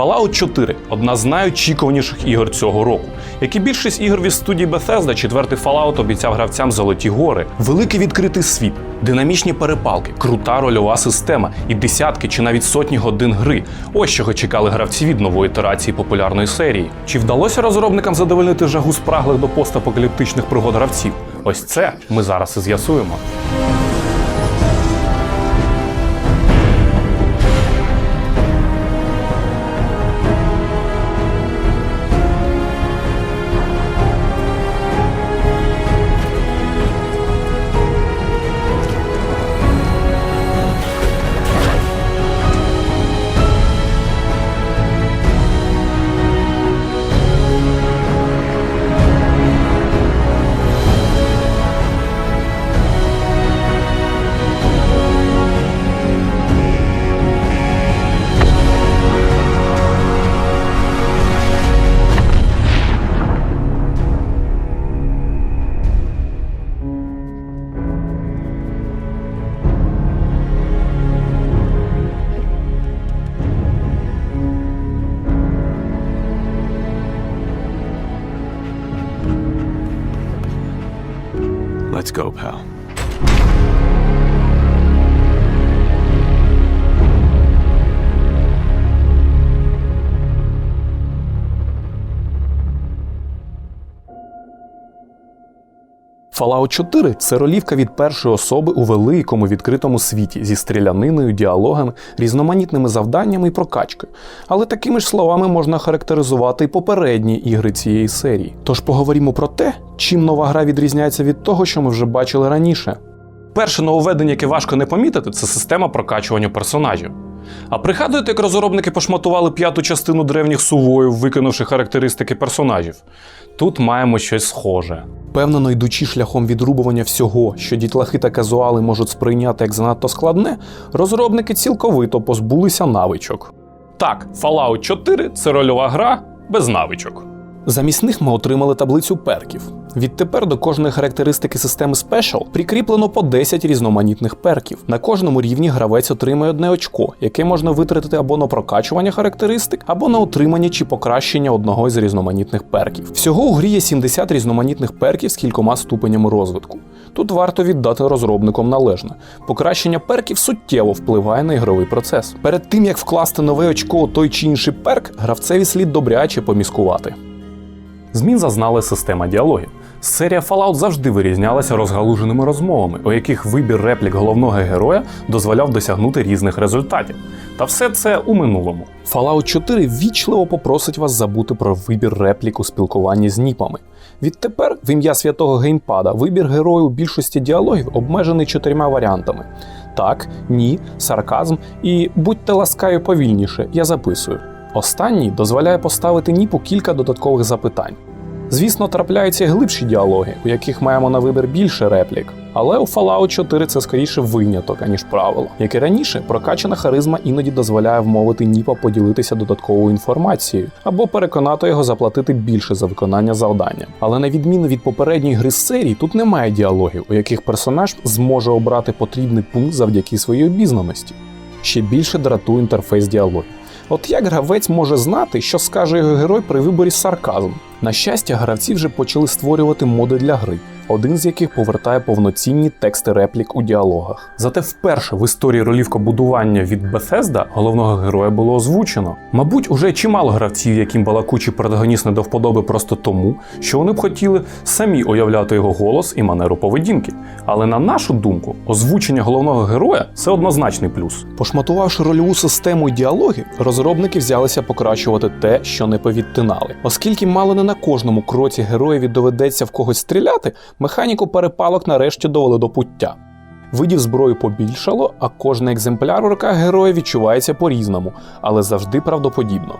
Fallout 4 одна з найочікуваніших ігор цього року. Як і більшість ігор від студії Bethesda, четвертий Fallout обіцяв гравцям золоті гори, великий відкритий світ, динамічні перепалки, крута рольова система і десятки чи навіть сотні годин гри. Ось чого чекали гравці від нової ітерації популярної серії. Чи вдалося розробникам задовольнити жагу спраглих до постапокаліптичних пригод гравців? Ось це ми зараз і з'ясуємо. Go, pal. Fallout 4 це ролівка від першої особи у великому відкритому світі зі стріляниною, діалогами, різноманітними завданнями і прокачкою. Але такими ж словами можна характеризувати і попередні ігри цієї серії. Тож поговоримо про те, чим нова гра відрізняється від того, що ми вже бачили раніше. Перше нововведення, яке важко не помітити, це система прокачування персонажів. А пригадуєте, як розробники пошматували п'яту частину древніх сувоїв, викинувши характеристики персонажів? Тут маємо щось схоже. Певнено, йдучи шляхом відрубування всього, що дітлахи та казуали можуть сприйняти як занадто складне, розробники цілковито позбулися навичок. Так, Fallout 4 це рольова гра без навичок. Замість них ми отримали таблицю перків. Відтепер до кожної характеристики системи Special прикріплено по 10 різноманітних перків. На кожному рівні гравець отримує одне очко, яке можна витратити або на прокачування характеристик, або на отримання чи покращення одного із різноманітних перків. Всього у грі є 70 різноманітних перків з кількома ступенями розвитку. Тут варто віддати розробникам належне. Покращення перків суттєво впливає на ігровий процес. Перед тим як вкласти нове очко той чи інший перк, гравцеві слід добряче поміскувати. Змін зазнала система діалогів. Серія Fallout завжди вирізнялася розгалуженими розмовами, у яких вибір реплік головного героя дозволяв досягнути різних результатів. Та все це у минулому. Fallout 4 вічливо попросить вас забути про вибір реплік у спілкуванні з ніпами. Відтепер, в ім'я святого геймпада, вибір герою у більшості діалогів обмежений чотирма варіантами: так, ні, сарказм і будьте ласкаві повільніше, я записую. Останній дозволяє поставити ніпу кілька додаткових запитань. Звісно, трапляються глибші діалоги, у яких маємо на вибір більше реплік. Але у Fallout 4 це скоріше виняток, аніж правило. Як і раніше, прокачана харизма іноді дозволяє вмовити Ніпа поділитися додатковою інформацією або переконати його заплатити більше за виконання завдання. Але на відміну від попередньої гри з серії, тут немає діалогів, у яких персонаж зможе обрати потрібний пункт завдяки своїй обізнаності. Ще більше дратує інтерфейс діалогів. От як гравець може знати, що скаже його герой при виборі сарказм? На щастя, гравці вже почали створювати моди для гри, один з яких повертає повноцінні тексти реплік у діалогах. Зате вперше в історії ролівкобудування від Bethesda головного героя було озвучено. Мабуть, уже чимало гравців, яким балакучий протагоніст не до вподоби просто тому, що вони б хотіли самі уявляти його голос і манеру поведінки. Але на нашу думку, озвучення головного героя це однозначний плюс. Пошматувавши рольову систему і діалоги, розробники взялися покращувати те, що не повідтинали. Оскільки мало не на кожному кроці героєві доведеться в когось стріляти, механіку перепалок нарешті довели до пуття. Видів зброї побільшало, а кожний екземпляр у руках героя відчувається по-різному, але завжди правдоподібно.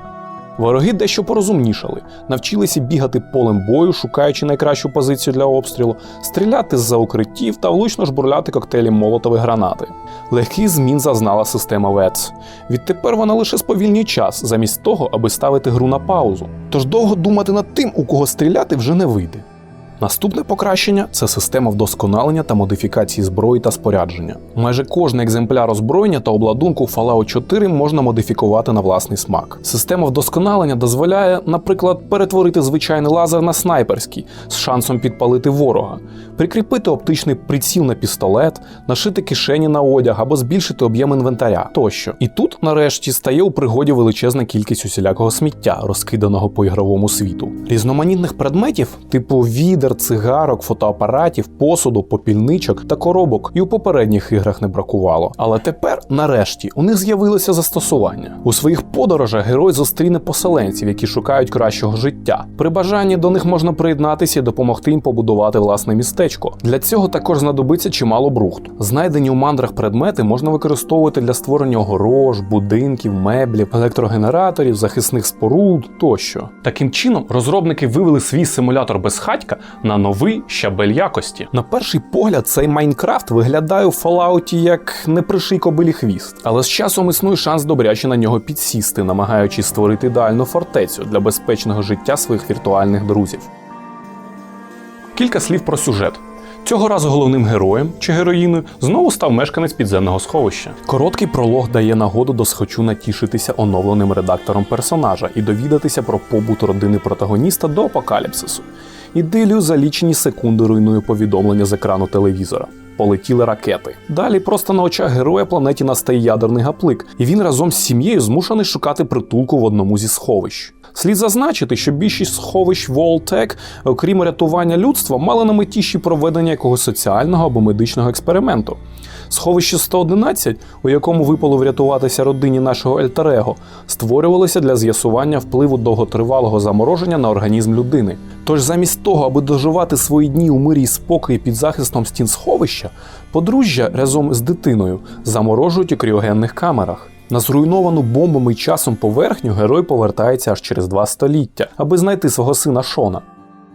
Вороги дещо порозумнішали, навчилися бігати полем бою, шукаючи найкращу позицію для обстрілу, стріляти з-за укриттів та влучно жбурляти коктейлі молотові гранати. Легкий змін зазнала система ВЕЦ. Відтепер вона лише сповільнює час, замість того, аби ставити гру на паузу. Тож довго думати над тим, у кого стріляти, вже не вийде. Наступне покращення це система вдосконалення та модифікації зброї та спорядження. Майже кожен екземпляр озброєння та обладунку Fallout 4 можна модифікувати на власний смак. Система вдосконалення дозволяє, наприклад, перетворити звичайний лазер на снайперський з шансом підпалити ворога, прикріпити оптичний приціл на пістолет, нашити кишені на одяг або збільшити об'єм інвентаря тощо. І тут, нарешті, стає у пригоді величезна кількість усілякого сміття, розкиданого по ігровому світу. Різноманітних предметів, типу відер, цигарок, фотоапаратів, посуду, попільничок та коробок, і у попередніх іграх не бракувало. Але тепер, нарешті, у них з'явилося застосування. У своїх подорожах герой зустріне поселенців, які шукають кращого життя. При бажанні до них можна приєднатися і допомогти їм побудувати власне містечко. Для цього також знадобиться чимало брухту. Знайдені у мандрах предмети можна використовувати для створення огорож, будинків, меблів, електрогенераторів, захисних споруд тощо. Таким чином, розробники вивели свій симулятор безхатька на новий щабель якості. На перший погляд, цей Майнкрафт виглядає у Fallout як неприший кобилі хвіст, але з часом існує шанс добряче на нього підсісти, намагаючись створити ідеальну фортецю для безпечного життя своїх віртуальних друзів. Кілька слів про сюжет. Цього разу головним героєм чи героїною знову став мешканець підземного сховища. Короткий пролог дає нагоду до схочу натішитися оновленим редактором персонажа і довідатися про побут родини протагоніста до апокаліпсису. Ідилію за лічені секунди руйнує повідомлення з екрану телевізора. Полетіли ракети. Далі просто на очах героя планеті настає ядерний гаплик, і він разом з сім'єю змушений шукати притулку в одному зі сховищ. Слід зазначити, що більшість сховищ Волтек, окрім рятування людства, мали на меті ще проведення якогось соціального або медичного експерименту. Сховище 111, у якому випало врятуватися родині нашого Ельтерего, створювалося для з'ясування впливу довготривалого замороження на організм людини. Тож замість того, аби доживати свої дні у мирі і спокої під захистом стін сховища, подружжя разом з дитиною заморожують у кріогенних камерах. На зруйновану бомбами і часом поверхню герой повертається аж через два століття, аби знайти свого сина Шона.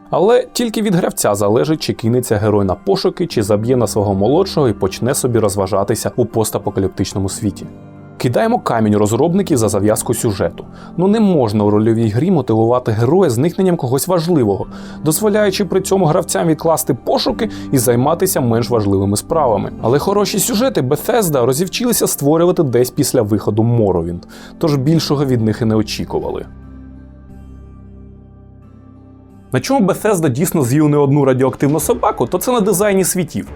Але тільки від гравця залежить, чи кинеться герой на пошуки, чи заб'є на свого молодшого і почне собі розважатися у постапокаліптичному світі. Кидаємо камінь розробників за зав'язку сюжету. Ну не можна у рольовій грі мотивувати героя зникненням когось важливого, дозволяючи при цьому гравцям відкласти пошуки і займатися менш важливими справами. Але хороші сюжети Bethesda розівчилися створювати десь після виходу Morrowind, тож більшого від них і не очікували. На чому Bethesda дійсно з'їв не одну радіоактивну собаку, то це на дизайні світів.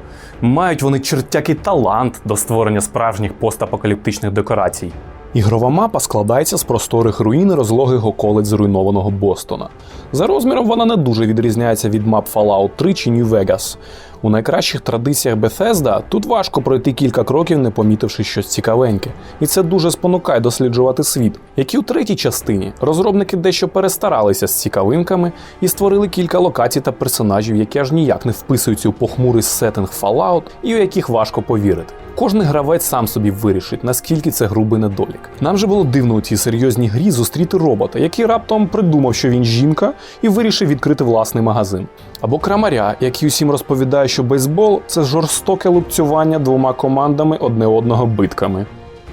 Мають вони чертякий талант до створення справжніх постапокаліптичних декорацій. Ігрова мапа складається з просторих руїн розлогих околиць зруйнованого Бостона. За розміром вона не дуже відрізняється від мап Fallout 3 чи New Vegas. У найкращих традиціях Bethesda тут важко пройти кілька кроків, не помітивши щось цікавеньке. І це дуже спонукає досліджувати світ. Як і у третій частині, розробники дещо перестаралися з цікавинками і створили кілька локацій та персонажів, які аж ніяк не вписуються у похмурий сеттинг Fallout і у яких важко повірити. Кожний гравець сам собі вирішить, наскільки це грубий недолік. Нам же було дивно у цій серйозній грі зустріти робота, який раптом придумав, що він жінка, і вирішив відкрити власний магазин. Або крамаря, який усім розповідає, що бейсбол це жорстоке лупцювання двома командами одне одного битками.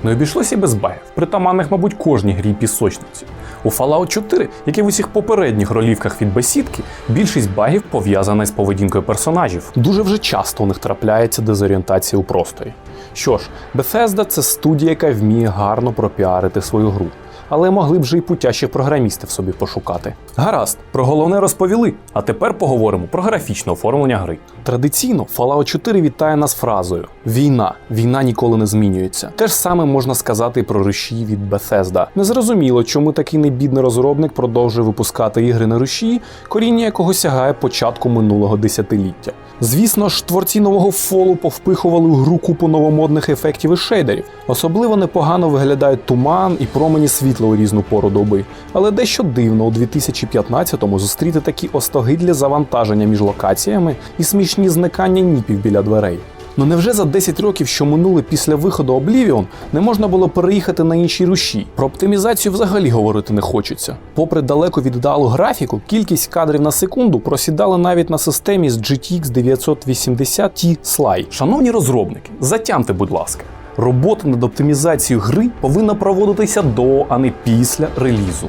Не обійшлося і без багів, притаманних, мабуть, кожній грі пісочниці. У Fallout 4, як і в усіх попередніх ролівках від бесідки, більшість багів пов'язана з поведінкою персонажів. Дуже вже часто у них трапляється дезорієнтація у просторі. Що ж, Bethesda – це студія, яка вміє гарно пропіарити свою гру. Але могли б же й путящих програмістів собі пошукати. Гаразд, про головне розповіли. А тепер поговоримо про графічне оформлення гри. Традиційно Fallout 4 вітає нас фразою: Війна, війна ніколи не змінюється. Те ж саме можна сказати про рушії від Bethesda. Незрозуміло, чому такий небідний розробник продовжує випускати ігри на рушії, коріння якого сягає початку минулого десятиліття. Звісно ж, творці нового фолу повпихували у гру купу новомодних ефектів і шейдерів. Особливо непогано виглядають туман і промені світла у різну пору доби. Але дещо дивно у 2015-му зустріти такі остогидлі завантаження між локаціями і смішні зникання ніпів біля дверей. Ну невже за 10 років, що минули після виходу Oblivion, не можна було переїхати на інші руші? Про оптимізацію взагалі говорити не хочеться. Попри далеко віддалу графіку, кількість кадрів на секунду просідала навіть на системі з GTX 980 Ti Sly. Шановні розробники, затямте, будь ласка. Робота над оптимізацією гри повинна проводитися до, а не після релізу.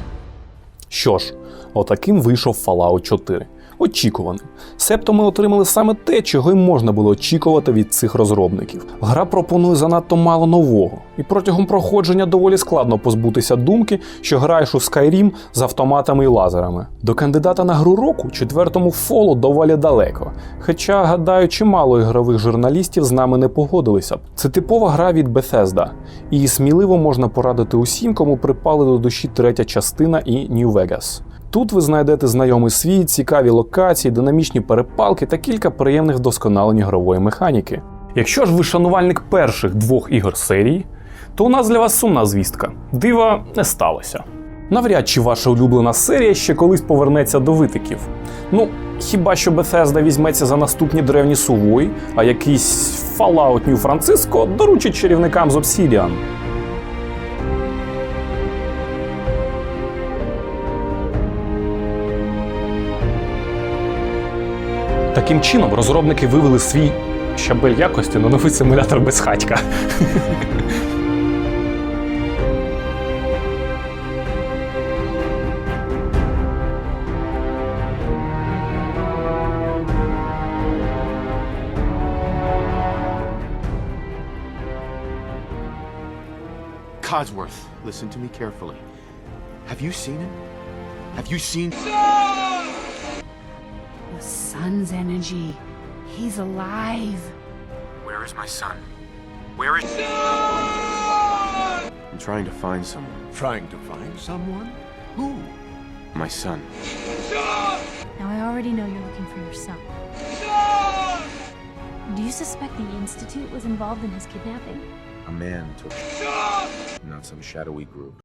Що ж, отаким вийшов Fallout 4. Очікуваним. Себто ми отримали саме те, чого й можна було очікувати від цих розробників. Гра пропонує занадто мало нового, і протягом проходження доволі складно позбутися думки, що граєш у Skyrim з автоматами і лазерами. До кандидата на гру року четвертому фолу доволі далеко. Хоча, гадаю, чимало ігрових журналістів з нами не погодилися б. Це типова гра від Bethesda, і сміливо можна порадити усім, кому припали до душі третя частина і New Vegas. Тут ви знайдете знайомий світ, цікаві локації, динамічні перепалки та кілька приємних вдосконалень ігрової механіки. Якщо ж ви шанувальник перших двох ігор серії, то у нас для вас сумна звістка. Дива не сталося. Навряд чи ваша улюблена серія ще колись повернеться до витиків. Ну, хіба що Bethesda візьметься за наступні древні сувої, а якийсь Fallout New Francisco доручить чарівникам з Obsidian. Таким чином, розробники вивели свій щабель якості на новий симулятор безхатька. Codsworth, listen to me carefully. Have you seen him? Have you seen. The sun's energy. He's alive. Where is my son? Where is. I'm trying to find someone. Trying to find someone? Who? My son. Now, I already know you're looking for your son. Do you suspect the Institute was involved in his kidnapping? A man took. Not some shadowy group.